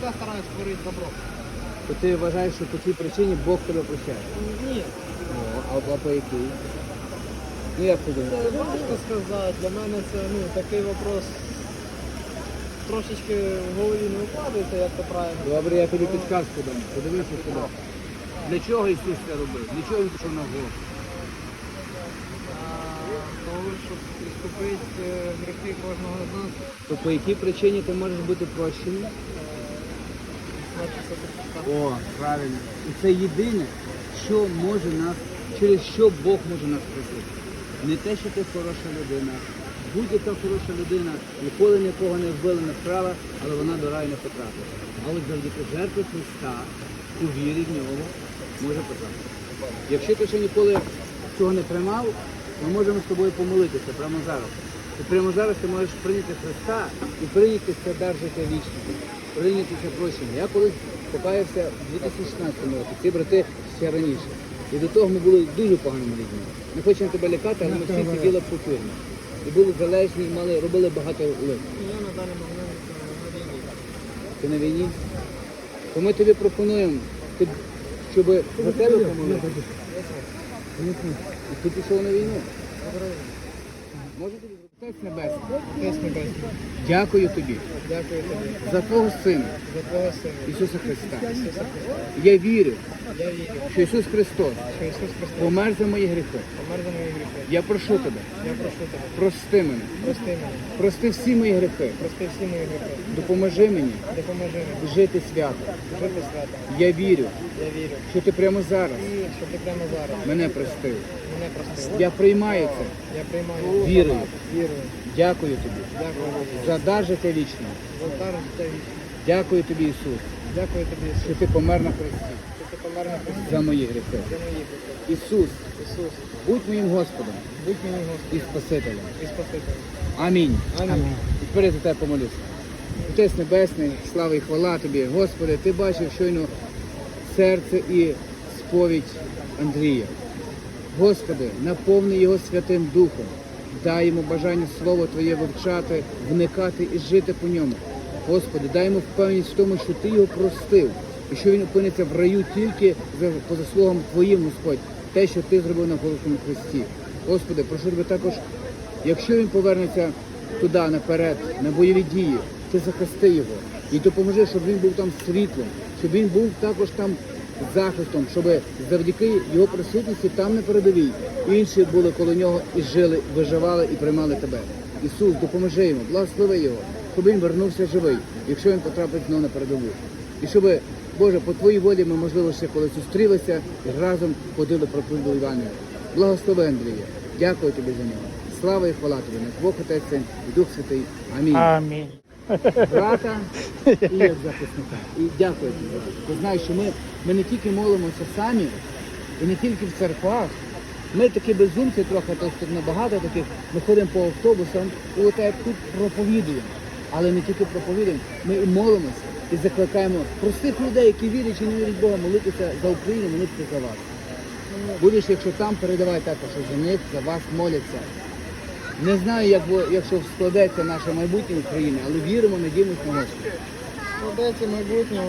завжди стараюсь творити добро. То ти вважаєш, що по цій причині Бог тебе прощає? Ні, О, а, а по якій? Ну як ти думаєш? це важко сказати. Для мене це ну, такий вопрос трошечки в голові не укладається, як то правильно. Добре, я тобі підказку дам. Подивися сюди. Для чого Ісус це робив? Для чого він пішов на гору? Того, щоб відкупити е, гріхи кожного з нас, То по якій причині ти можеш бути прощений? О, правильно. І це єдине, що може нас, через що Бог може нас просити. Не те, що ти хороша людина. Будь-яка хороша людина ніколи нікого не вбила, не вкрала, але вона до раю не потрапила. Але завдяки жертві Христа, у вірі в нього, може потрапити. Якщо ти ще ніколи цього не приймав, ми можемо з тобою помолитися прямо зараз. І прямо зараз ти можеш прийняти Христа і прийняти це дар життя вічного, прийняти це прощення. Я колись покаявся в 2016 році, ці брати ще раніше. І до того ми були дуже поганими людьми. Не хочемо тебе лякати, але ми всі сиділи по тюрмі. І були залежні, мали, робили багато лих. Я на даний момент е, на війні. Ти на війні? То ми тобі пропонуємо, ти- щоб за тебе помолити. І ти пішов на війну. Може тобі Отець Небесний. Отець Небесний, Дякую тобі дякую тобі за твого сина за твого сина. Ісуса Христа. Ісуса Христа. Я вірю, Я вірю, що Ісус Христос що Ісус Христос помер за мої гріхи. помер за мої гріхи. Я прошу тебе, Я прошу тебе, прости мене, прости мене, прости всі мої гріхи. прости всі мої гріхи. Допоможи мені Допоможи мені жити свято. жити свято. Я вірю, Я вірю. що ти прямо зараз І щоб ти прямо зараз мене простив. Мене простив. Я приймаю це. Я приймаю Вірую. Вірую. Дякую тобі Дякую за дар життя вічного. За дар життя вічне. Дякую тобі, Ісус, Дякую тобі, Ісус, що ти помер на хресті що ти помер на хресті за мої гріхи. за мої гріхи. Ісус, Ісус, будь моїм Господом будь мені Господь і Спасителем. і Спаситель. Амінь. Амінь. І тепер за тебе помолюся. Отець Небесний, слава і хвала тобі, Господи, ти бачив щойно серце і сповідь Андрія. Господи, наповни його Святим Духом, дай йому бажання Слово Твоє вивчати, вникати і жити по ньому. Господи, дай йому впевненість в тому, що Ти його простив, і що він опиниться в раю тільки по заслугам Твоїм, Господь, те, що Ти зробив на Голокому Христі. Господи, прошу тебе також, якщо він повернеться туди наперед, на бойові дії, ти захисти його і допоможи, щоб він був там світлом, щоб він був також там захистом, щоб завдяки його присутності там на передовій інші були коло нього і жили, виживали і приймали тебе. Ісус, допоможи йому, благослови його, щоб він вернувся живий, якщо він потрапить знову на передову. І щоб, Боже, по твоїй волі ми, можливо, ще коли зустрілися і разом ходили проповідь Івана. Благослови Андрія. Дякую тобі за нього. Слава і хвала тобі, на Бог Отець і Дух Святий. Амінь Амінь. брата і як захисника. І дякую тобі. Ти знаєш, що ми, ми не тільки молимося самі, і не тільки в церквах. Ми такі безумці трохи, то тут набагато таких, ми ходимо по автобусам і от як тут проповідуємо. Але не тільки проповідуємо, ми і молимося і закликаємо простих людей, які вірять чи не вірять Бога, молитися за Україну, молитися за вас. Будеш, якщо там, передавай також, що за них, за вас моляться. Не знаю, як, якщо складеться наше майбутнє України, але віримо, надіємося на Господа. Складеться майбутнє.